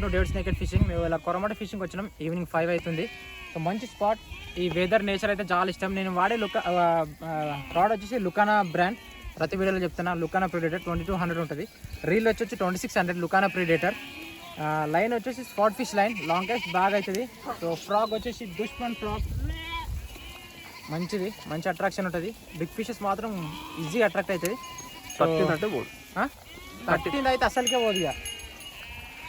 Welcome to డేట్స్ నేకెట్ fishing. మేము ఇలా కొరమట ఫిషింగ్ వచ్చినాం. ఈవినింగ్ ఫైవ్ అవుతుంది. సో మంచి స్పాట్. ఈ వెదర్ నేచర్ అయితే చాలా ఇష్టం. నేను వాడే లుక్ రాడ్ వచ్చేసి లుకానా బ్రాండ్. ప్రతి వీడియోలో చెప్తున్నా Lucana predator twenty two hundred ఉంటుంది. రీల్ వచ్చి twenty six hundred Lucana predator. Line వచ్చేసి spot fish line. Long cast బాగా అవుతుంది సో ఫ్రాగ్ వచ్చేసి దుష్మన్ ఫ్రాగ్. మంచిది. మంచి అట్రాక్షన్ ఉంటుంది. బిగ్ ఫిషెస్ మాత్రం ఈజీగా అట్రాక్ట్ అవుతుంది పట్టింది అయితే అసలుకే పోదు ఇక.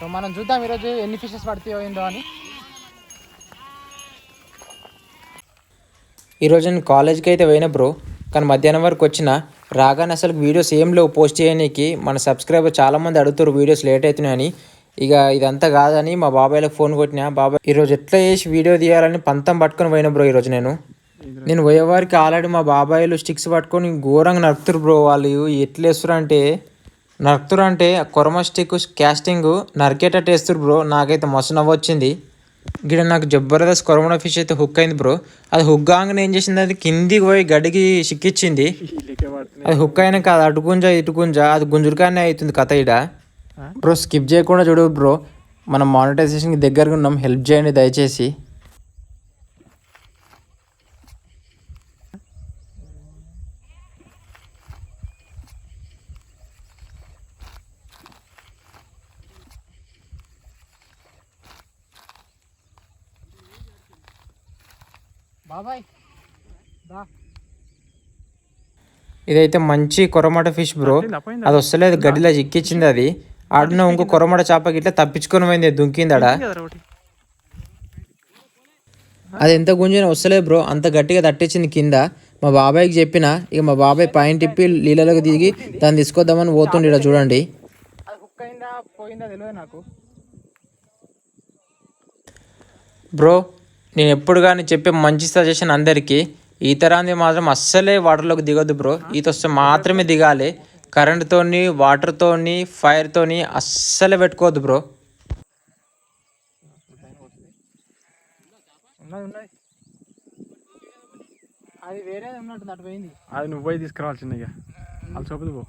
సో మనం చూద్దాం ఈరోజు ఎన్ని ఫిషెస్ పడితే అని. ఈరోజు నేను కాలేజ్కి అయితే పోయిన బ్రో కానీ మధ్యాహ్నం వరకు వచ్చిన రాగానే అసలు వీడియోస్ ఏం లేవు. పోస్ట్ చేయడానికి మన సబ్స్క్రైబర్ చాలామంది అడుగుతారు వీడియోస్ లేట్ అవుతున్నాయని ఇక ఇదంతా కాదని మా బాబాయ్లకు ఫోన్ కొట్టినా. బాబాయ్ ఈరోజు ఎట్లా చేసి వీడియో తీయాలని పంతం పట్టుకొని పోయిన బ్రో ఈరోజు నేను. నేను పోయేవారికి ఆల్రెడీ మా బాబాయ్లు స్టిక్స్ పట్టుకొని ఘోరంగా నడుపుతారు బ్రో వాళ్ళు. ఎట్లా వేస్తారు అంటే నరుకుతారు అంటే ఆ కొరమ స్టిక్ క్యాస్టింగ్ నరికేటట్టు వేస్తారు బ్రో. నాకైతే మస్తు నవ్వు వచ్చింది. గిడ నాకు జబర్దస్త్ కొరమడ ఫిష్ అయితే హుక్ అయింది బ్రో. అది హుక్ కాగానే ఏం చేసింది? అది కిందికి పోయి గడికి సిక్కిచ్చింది అది హుక్ అయినాక అది అటు గుంజ ఇటు గుంజ. అది గుంజురుకానే అవుతుంది కథ ఇడ బ్రో స్కిప్ చేయకుండా చూడు బ్రో. మనం మానిటైజేషన్కి దగ్గరగా ఉన్నాం. హెల్ప్ చేయండి దయచేసి. బాబాయ్. దా. ఇదైతే మంచి కొరమట ఫిష్ బ్రో. అది వస్తలేదు గడిలో చిక్కిచ్చింది అది. ఆడిన ఇంకో కొరమట చేప గిట్ల తప్పించుకొని పోయింది దుంకిందడ అది ఎంత గుంజిన వస్తలేదు బ్రో అంత గట్టిగా తట్టించింది కింద. మా బాబాయ్కి చెప్పిన ఇక మా బాబాయ్ పైన తిప్పి నీళ్ళలోకి దిగి దాన్ని తీసుకొద్దామని పోతుండే చూడండి. అది హుక్ అయిందా పోయిందా తెలియదు నాకు. బ్రో నేను ఎప్పుడు కానీ చెప్పే మంచి సజెషన్ అందరికీ ఈత మాత్రం అస్సలే వాటర్లోకి దిగొద్దు బ్రో ఈత వస్తే మాత్రమే దిగాలి. కరెంట్తోని వాటర్తోని ఫైర్తోని అస్సలే పెట్టుకోవద్దు బ్రో అది వేరేది ఉన్నట్టు అటు పోయింది. అది నువ్వు పోయి తీసుకురావాల్సింది ఇక. వాళ్ళు చూపుదు పో.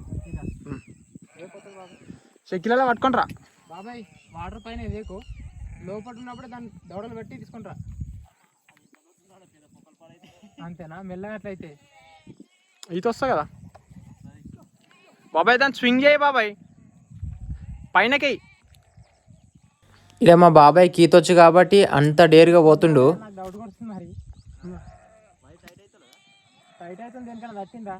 చెక్కిలలో పట్టుకుంటారా బాబాయ్ వాటర్ పైన ఇదేకు లోపల ఉన్నప్పుడే దాన్ని దవడలు పెట్టి తీసుకుంటారా అంతేనా? మెల్లగా అట్లయితే ఈత వస్తా కదా బాబాయ్ దాన్ని స్వింగ్ చేయి బాబాయ్. పైనకి ఇక మా బాబాయ్ ఈతొచ్చు కాబట్టి అంత డేర్గా పోతుండు. నాకు డౌట్ కొడుతుంది మరి. టైట్ అవుతుంది దేనికన్నా తట్టిందా?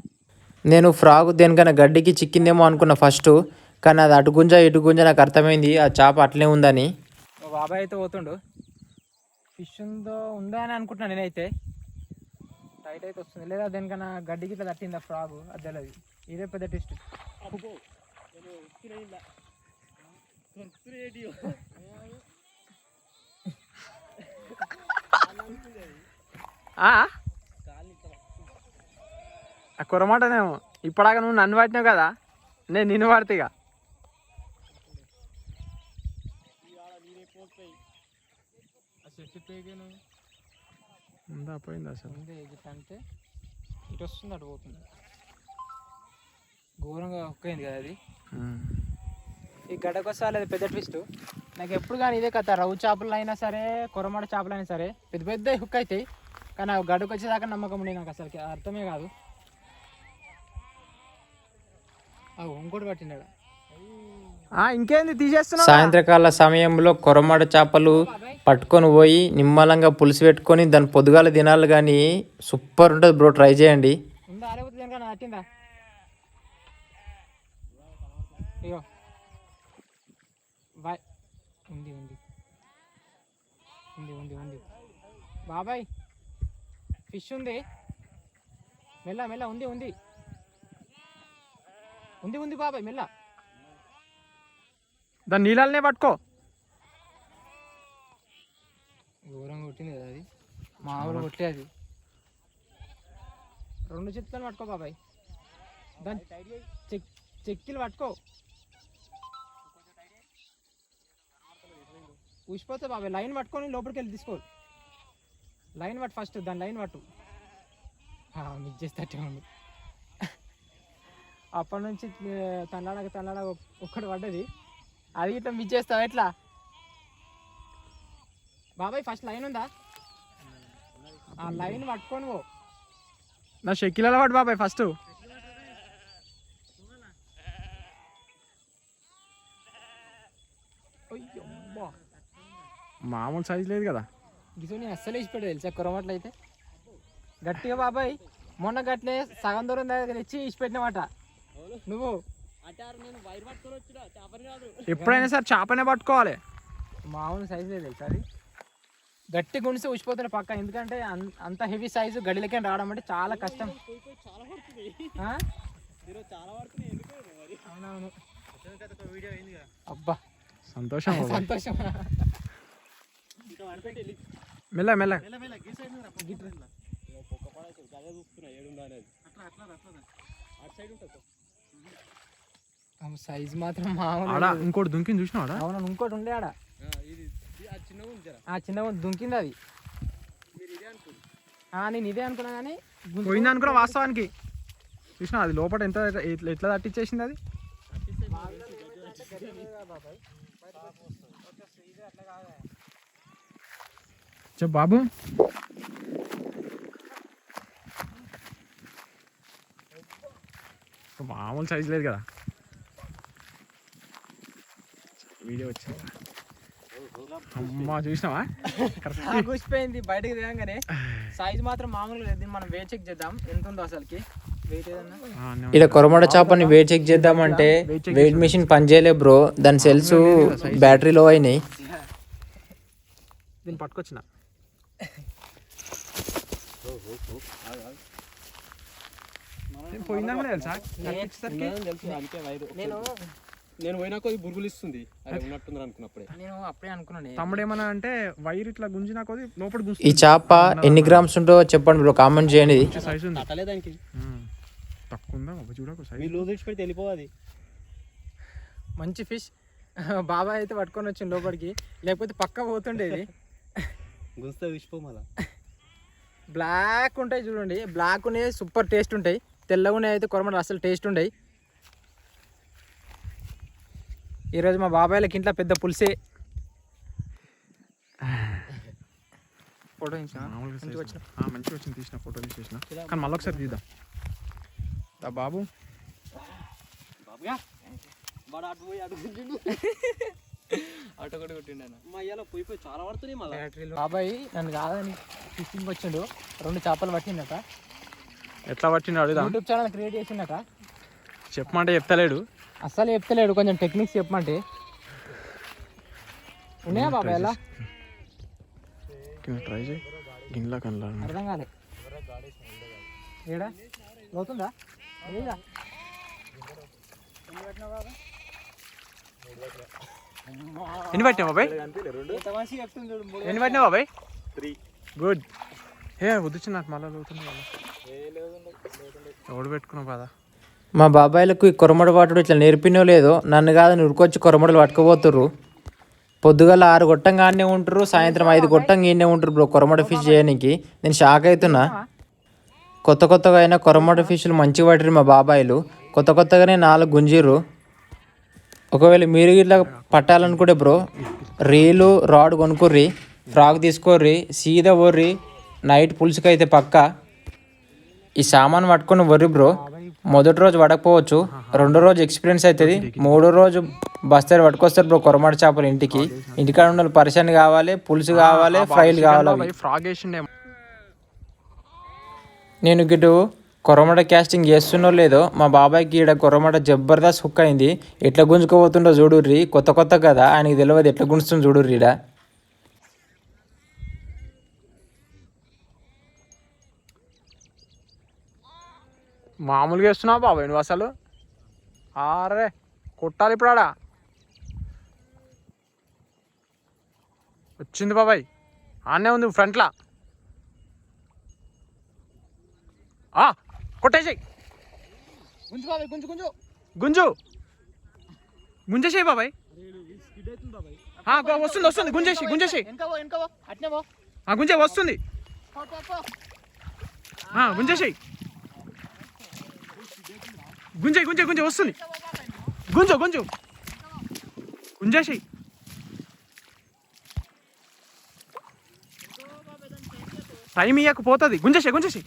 నేను ఫ్రాగ్ దేనికన్నా గడ్డికి చిక్కిందేమో అనుకున్నా ఫస్ట్ కానీ అది అటు గుంజ ఇటు గుంజ నాకు అర్థమైంది ఆ చేప అట్లే ఉందని. మా బాబాయ్ అయితే పోతుండు. ఫిష్ ఉందో ఉందా అని అనుకుంటున్నాను నేనైతే. టైట్ అయితే వస్తుంది. లేదా దేనికన్నా గడ్డి గిట్ల తట్టిందా ఫ్రాగ్? అది తెలియదు ఇదే పెద్ద టెస్ట్ ఆ? కురమాటనేమో. ఇప్పడాక నువ్వు నన్ను పట్టినావు కదా నేను నిన్ను పడితే ఇక. చెట్టు ఉందా? పోయింది అసలు? అంటే ఇటు వస్తుంది అటు పోతుంది. ఘోరంగా హుక్ అయింది కదా అది. ఈ గడ్డకొస్తా అది పెద్ద ట్విస్ట్ నాకు ఎప్పుడు కానీ ఇదే కథ. రవ్వు చేపలు అయినా సరే కొరమాడ చేపలు అయినా సరే పెద్ద పెద్ద హుక్ అవుతాయి. కానీ ఆ గడ్డకు వచ్చేదాకా నమ్మకం ఉండే నాకు అసలుకి. అర్థమే కాదు. ఆ ఇంకోటి పట్టినాడు ఆ, ఇంకేంది తీసేస్తున్నావు? సాయంత్రకాల సమయంలో కొరమడ చేపలు పట్టుకొని పోయి నిమ్మలంగా పులుసు పెట్టుకొని దాన్ని పొద్దుగాల తినాలి కానీ సూపర్ ఉంటుంది బ్రో ట్రై చేయండి. బాబాయ్ ఫిష్ ఉంది. మెల్ల మెల్ల ఉంది ఉంది. ఉంది ఉంది బాబాయ్ మెల్ల. దాని నీళ్ళనే పట్టుకో. ఘోరంగా కొట్టింది కదా అది. మా ఆవులు కొట్టే అది. రెండు చేతులను పట్టుకో బాబాయ్. దాని చెక్ చెక్కిలు పట్టుకో. ఊసిపోతే బాబాయ్ లైన్ పట్టుకొని లోపలికి వెళ్ళి తీసుకో. లైన్ పట్టు ఫస్ట్ దాని లైన్ పట్టు. మిస్ చేస్తే ఉంది. అప్పటి నుంచి తన్నాడక తన్నాడ ఒక్కటి పడ్డది. అది ఇట్లా మిస్ చేస్తావు? ఎట్లా? బాబాయ్ ఫస్ట్ లైన్ ఉందా? ఆ లైన్ పట్టుకొని పో. నా షెక్కిల వాడు బాబాయ్ ఫస్ట్ మామూలు సైజ్ లేదు కదా. గిసో నేను అస్సలు ఇచ్చిపెట్టు తెలుసా? కొరమట్లు అయితే గట్టిగా బాబాయ్ మొన్న గట్లే సగం దూరం దగ్గర తెచ్చి ఇచ్చిపెట్టినమాట నువ్వు ఎప్పుడైనా సరే చేపనే పట్టుకోవాలి. మామూలు సైజు లేదు తెలుసా అది? గట్టి గుణిసి ఉచిపోతున్న పక్క ఎందుకంటే అంత హెవీ సైజు గడిలకే రావడం అంటే చాలా కష్టం? అవునవును. అబ్బా సంతోషం. సంతోషం. మెల్ల మెల్ల. సైజ్ మాత్రం మామూలు ఆడ ఇంకోటి దుంకిని చూసినావాడా అవును ఇంకోటి ఉండే ఆడ? ఆ చిన్న దుంకింది అది. ఆ, నేను ఇదే అనుకున్నా కానీ పోయింది అనుకున్నా వాస్తవానికి? చూసినా అది లోపల ఎంత ఎట్లా ఎట్లా తట్టించేసింది అది? చెప్పు బాబు. మామూలు సైజ్ లేదు కదా. వీడియో వచ్చింది? అమ్మా చూసినావా? కూసిపోయింది బయటకు దిగంగానే సైజ్ మాత్రం మామూలుగా లేదు. మనం వెయిట్ చెక్ చేద్దాం. ఎంత ఉందో అసలుకి? ఇక్కడ కొరమడ చేపని వెయిట్ చెక్ చేద్దామంటే వెయిట్ మిషన్ పనిచేయలే బ్రో దాని సెల్స్ బ్యాటరీ లో అయినాయి. దీన్ని పట్టుకొచ్చిన. నేను పోయిందని తెలుసా నేను నేను పోయినా కొద్ది బురుగులు ఇస్తుంది. అది ఉన్నట్టుంది అనుకున్నప్పుడే. నేను అప్పుడే అనుకున్నాను. తమ్ముడు ఏమన్నా అంటే వైర్ ఇట్లా గుంజినా కొద్ది లోపల ఈ గుంజుతుంది. చేప ఎన్ని గ్రామ్స్ ఉంటో చెప్పండి బ్రో కామెంట్ చేయండి. సైజ్ ఉంది. అట్టలే దానికి. తక్కువ ఉందా బాబు చూడకు సైజ్ మీరు విడిచి పెడితే వెళ్ళిపోవాలి. మంచి ఫిష్ బాబాయ్ అయితే పట్టుకొని వచ్చింది లోపలికి. లేకపోతే పక్క పోతుండేది గుంస్తే విడిచిపో మళ్ళా. బ్లాక్ ఉంటాయి చూడండి. బ్లాక్ ఉన్నాయి సూపర్ టేస్ట్ ఉంటాయి. తెల్లగా ఉన్నాయి అయితే కొరమడ అసలు టేస్ట్ ఉండయి. ఈరోజు మా బాబాయ్లకి ఇంట్లో పెద్ద పులిసే. ఫోటో మంచిగా వచ్చింది తీసిన ఫోటో తీసేసిన. కానీ మళ్ళీ ఒకసారి తీద్దాం. దా బాబు. బాబాయ్ నన్ను కాదని ఫిషింగ్ వచ్చిండు. రెండు చేపలు పట్టిందట ఎట్లా పట్టిండు అడుగుదాం. యూట్యూబ్ ఛానల్ క్రియేట్ చేసిందట చెప్పమంటే చెప్తలేడు. అస్సలు చెప్తలేడు కొంచెం టెక్నిక్స్ చెప్పమంటే. ఉన్నాయా బాబాయ్ ఎలా? ట్రై చేయి. గిన్నెలా కనలా అర్థం కాలే. ఏడా? లోతుందా? ఏదా ఎన్ని పట్టినా బాబాయ్? ఎన్ని పట్టినా బాబాయ్? గుడ్ ఏ వద్దు నాకు మళ్ళీ ఎవడు పెట్టుకున్నావు కదా మా బాబాయ్లకు ఈ కొరమడ పట్టుడు ఇట్లా నేర్పినో లేదో నన్ను కాదు నురుకొచ్చి కొరమడలు పట్టుకుపోతుర్రు. పొద్దుగల ఆరు గొట్టంగానే ఉంటారు సాయంత్రం ఐదు గొట్టంగా ఈయనే ఉంటారు బ్రో కొరమడ ఫిష్ చేయడానికి నేను షాక్ అవుతున్నా కొత్త కొత్తగా అయినా కొరమడ ఫిష్లు మంచిగా పట్టిరు మా బాబాయిలు. కొత్త కొత్తగానే నాలుగు గుంజీరు ఒకవేళ మీరు ఇట్లా పట్టాలనుకుంటే బ్రో రీలు రాడ్ కొనుక్కుర్రి ఫ్రాక్ తీసుకోర్రి సీదా వర్రి నైట్ పులుసుకైతే అయితే పక్క. ఈ సామాన్ పట్టుకొని వర్రి బ్రో. మొదటి రోజు పడకపోవచ్చు రెండో రోజు ఎక్స్పీరియన్స్ అవుతుంది మూడో రోజు బస్తారు పట్టుకొస్తారు బ్రో కొరమాడ చేపలు ఇంటికి. ఇంటికాడ ఉన్న పరిశాన్ కావాలి పులుసు కావాలి ఫ్రైలు కావాలి నేను గిటు కొరమట క్యాస్టింగ్ చేస్తున్నో లేదో మా బాబాయ్కి ఈడ కొరమట జబర్దస్త్ హుక్ అయింది. ఎట్లా గుంజుకోబోతుండో చూడుర్రి కొత్త కొత్త కదా ఆయనకి తెలియదు ఎట్లా గుంజుతుందో చూడుర్రి ఈడ. మామూలుగా వేస్తున్నావు బాబాయ్ నువ్వు అసలు ఆరే కొట్టాలి ఇప్పుడు ఆడ. వచ్చింది బాబాయ్. ఆనే ఉంది ఫ్రంట్లా. ఆ, కొట్టేసేయ్. గుంజు బాబాయ్ గుంజు గుంజు. గుంజు. గుంజేసేయి బాబాయ్. వస్తుంది వస్తుంది. గుంజేసి ఆ గుంజే వస్తుంది. గుంజేసేయి. గుంజే గుంజే గుంజే వస్తుంది. గుంజు గుంజు. గుంజేసేయి. టైం ఇవ్వకపోతుంది గుంజేసి గుంజేసి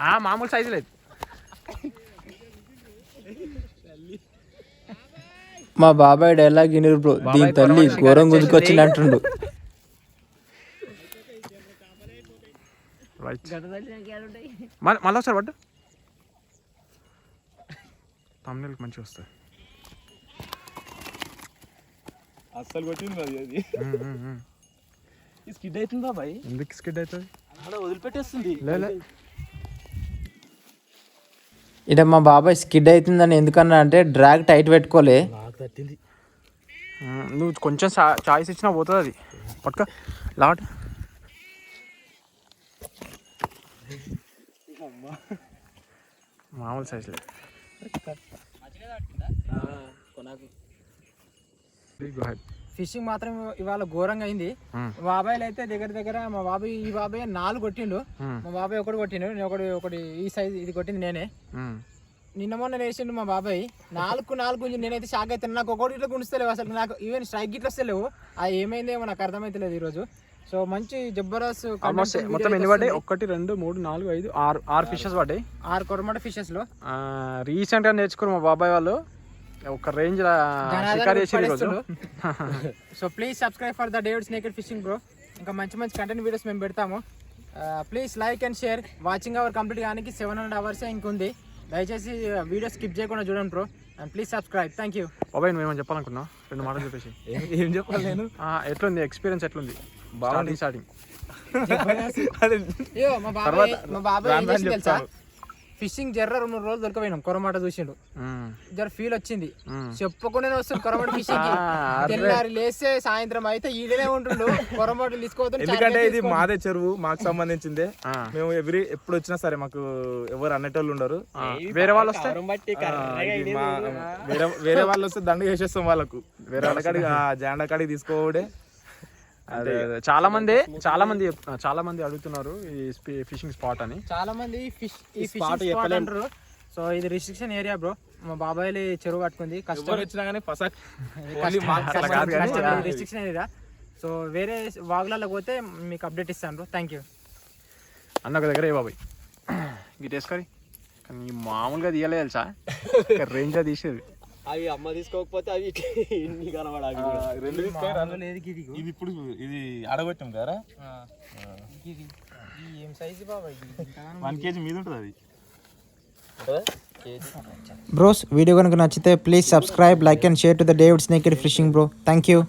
ఆ, మామూలు సైజు లేదు. మా బాబాయ్ డైలాగ్ వినరు బ్రో. దీని తల్లి ఘోరం గుంజుకొచ్చింది అంటుండు రైట్ మళ్ళీ మళ్ళీ ఒకసారి పట్టు. తమ్ముళ్ళకి మంచిగా వస్తుంది అస్సలు కొట్టింది అది అది. ఉమ్, ఉమ్, ఉమ్. ఈ స్కిడ్ అవుతుంది బాబాయ్ ఎందుకు స్కిడ్ అవుతుంది? అలా వదిలిపెట్టేస్తుంది. లేలే ఇట మా బాబాయ్ స్కిడ్ అవుతుందని ఎందుకన్నా అంటే డ్రాగ్ టైట్ పెట్టుకోలే. తట్టింది. నువ్వు కొంచెం చాయిస్ ఇచ్చినా పోతుంది అది. పట్టుక. లాట్ మామూలు సైజ్ లేదు. ఫిషింగ్ మాత్రం ఇవాళ ఘోరంగా అయింది. మా బాబాయ్లు అయితే దగ్గర దగ్గర మా బాబాయ్ ఈ బాబాయ్ నాలుగు కొట్టిండు. మా బాబాయ్ ఒకటి కొట్టిండు నేను ఒకటి ఒకటి ఈ సైజ్ ఇది కొట్టింది నేనే. నిన్న మొన్న వేసిండు మా బాబాయ్. నాలుగు నాలుగు గుంజి నేనైతే షాక్ అవుతాను నాకు ఒకటి ఇట్లా గుంజుతలేవు అసలు. నాకు ఈవెన్ స్ట్రైక్ గిట్ల వస్తలేవు. అది ఏమైందేమో నాకు అర్థమైతలేదు ఈరోజు. సో మంచి జబర్దస్త్ ఆల్మోస్ట్ మొత్తం ఎన్ని పడ్డాయి? ఒకటి రెండు మూడు నాలుగు ఐదు ఆరు ఆరు ఫిషెస్ పడ్డాయి. ఆరు కొరమట ఫిషెస్లో. రీసెంట్గా నేర్చుకున్న మా బాబాయ్ వాళ్ళు ఒక range so please subscribe for the David snaked fishing bro ఇంకా మంచి మంచి కంటెంట్ వీడియోస్ మేము పెడతాము. Please like and share watching hour complete కానీ సెవెన్ హండ్రెడ్ అవర్స్ ఇంకుంది. దయచేసి వీడియో స్కిప్ చేయకుండా చూడండి bro and please subscribe thank you బాబాయ్ నువ్వేమని చెప్పాలనుకున్నావు? రెండు మాటలు చెప్పేసి. ఏం చెప్పాలి నేను? ఆ, ఎట్లుంది? ఎక్స్పీరియన్స్ ఎట్లుంది? బాగుంది. స్టార్టింగ్ అయ్యో మా బాబాయ్ మా బాబాయ్ ఏం చేసింది తెలుసా? ఫిషింగ్ జర్ర రెండు రోజులు దొరకపోయినాం కొరమాట చూసిండు. జర ఫీల్ వచ్చింది. చెప్పకుండానే వస్తుంది కొరమాట ఫిషింగ్ తెల్లారి లేస్తే సాయంత్రం అయితే ఈడనే ఉంటుండు. కొరమాటలు తీసుకోవద్దు ఎందుకంటే ఇది మాదే చెరువు మాకు సంబంధించిందే. మేము ఎవ్రీ ఎప్పుడు వచ్చినా సరే మాకు ఎవరు అనేటోళ్ళు ఉండరు. వేరే వాళ్ళు వస్తే ఆ, ఇది మా- వేరే వేరే వాళ్ళు వస్తే దండ వేసేస్తాం వాళ్ళకు. వేరే కాడికి జాండ కాడికి తీసుకోవడే అదే. అదే. చాలా మంది చాలా మంది చాలా మంది అడుగుతున్నారు ఈ ఫిషింగ్ స్పాట్ అని. చాలా మంది ఫిష్ ఈ స్పాట్ అంటారు. సో ఇది రిస్ట్రిక్షన్ ఏరియా బ్రో. మా బాబాయ్ చెరువు కట్టుకుంది. కష్టం. వచ్చినా కానీ పసక్. Restriction area. సో వేరే వాగులలో పోతే మీకు అప్డేట్ ఇస్తాను బ్రో. థ్యాంక్ యూ అన్న ఒక దగ్గర ఏ బాబాయ్. గిటేసుకొని కానీ మామూలుగా తీయలే తెలుసా? రేంజ్గా తీసేది. అవి అమ్మ తీసుకోకపోతే అవి ఇన్ని కనబడాలి రెండు ఇది ఇప్పుడు ఇది అడగొట్టాం కదా? ఏం సైజు బాబాయ్ వన్ కేజీ మీద ఉంటుంది అది. బ్రోస్ వీడియో కనుక నచ్చితే please subscribe like and share to the David snaked fishing bro thank you